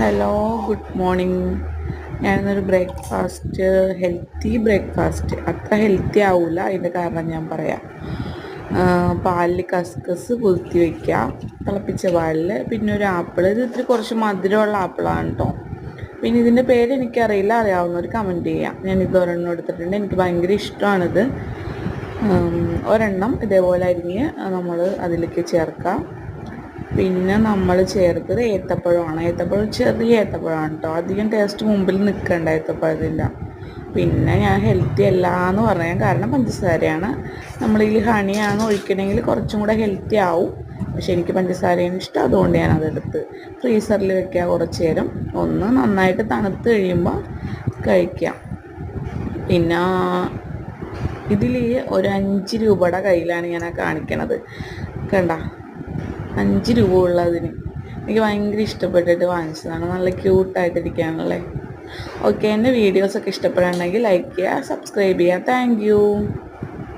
Hello good morning ഞാനിന്നൊരു breakfast healthy breakfast അത്ര healthy ആവില്ല അതിന്റെ കാരണം ഞാൻ പറയാം. പാലിൽ കസ്കസ് കുതിർത്തി വയ്ക്കുക തിളപ്പിച്ച പാലിൽ പിന്നെ ഒരു ആപ്പിൾ ഇത് ഇത്തിരി കുറച്ച് മധുരമുള്ള ആപ്പിളാണ് കേട്ടോ പിന്നെ ഇതിന്റെ പേര് എനിക്കറിയില്ല അറിയാവുന്നവർ കമന്റ് ചെയ്യാം. ഞാൻ ഇത് ഒരെണ്ണം എടുത്തിട്ടുണ്ട്. എനിക്ക് ഭയങ്കര ഇഷ്ടമാണിത്. ഒരെണ്ണം ഇതേപോലെ അരിഞ്ഞ് നമ്മൾ അതിലേക്ക് ചേർക്കാം. പിന്നെ നമ്മൾ ചേർത്തത് ഏത്തപ്പഴമാണ്. ഏത്തപ്പഴം ചെറിയ ഏത്തപ്പഴമാണ് കേട്ടോ അധികം ടേസ്റ്റ് മുമ്പിൽ നിൽക്കേണ്ട ഏത്തപ്പഴത്തിന്റെ. പിന്നെ ഞാൻ ഹെൽത്തി അല്ല എന്ന് പറയാൻ കാരണം പഞ്ചസാരയാണ്. നമ്മൾ ഈ ഹണിയാണ് ഒഴിക്കണമെങ്കിൽ കുറച്ചും കൂടെ ഹെൽത്തി ആവും. പക്ഷെ എനിക്ക് പഞ്ചസാരയാണ് ഇഷ്ടം. അതുകൊണ്ട് ഞാൻ അതെടുത്ത് ഫ്രീസറിൽ വെക്കുക കുറച്ച് നേരം. ഒന്ന് നന്നായിട്ട് തണുത്ത് കഴിയുമ്പോൾ കഴിക്കാം. പിന്നെ ഇതിൽ ഒരു അഞ്ച് രൂപയുടെ കയ്യിലാണ് ഞാൻ കാണിക്കണത്. കണ്ട? അഞ്ച് രൂപ ഉള്ളതിന്. എനിക്ക് ഭയങ്കര ഇഷ്ടപ്പെട്ടിട്ട് വാങ്ങിച്ചതാണ്. നല്ല ക്യൂട്ടായിട്ടിരിക്കുകയാണല്ലേ? ഓക്കെ എന്റെ വീഡിയോസൊക്കെ ഇഷ്ടപ്പെടുകയാണെങ്കിൽ ലൈക്ക് ചെയ്യുക സബ്സ്ക്രൈബ് ചെയ്യുക. താങ്ക്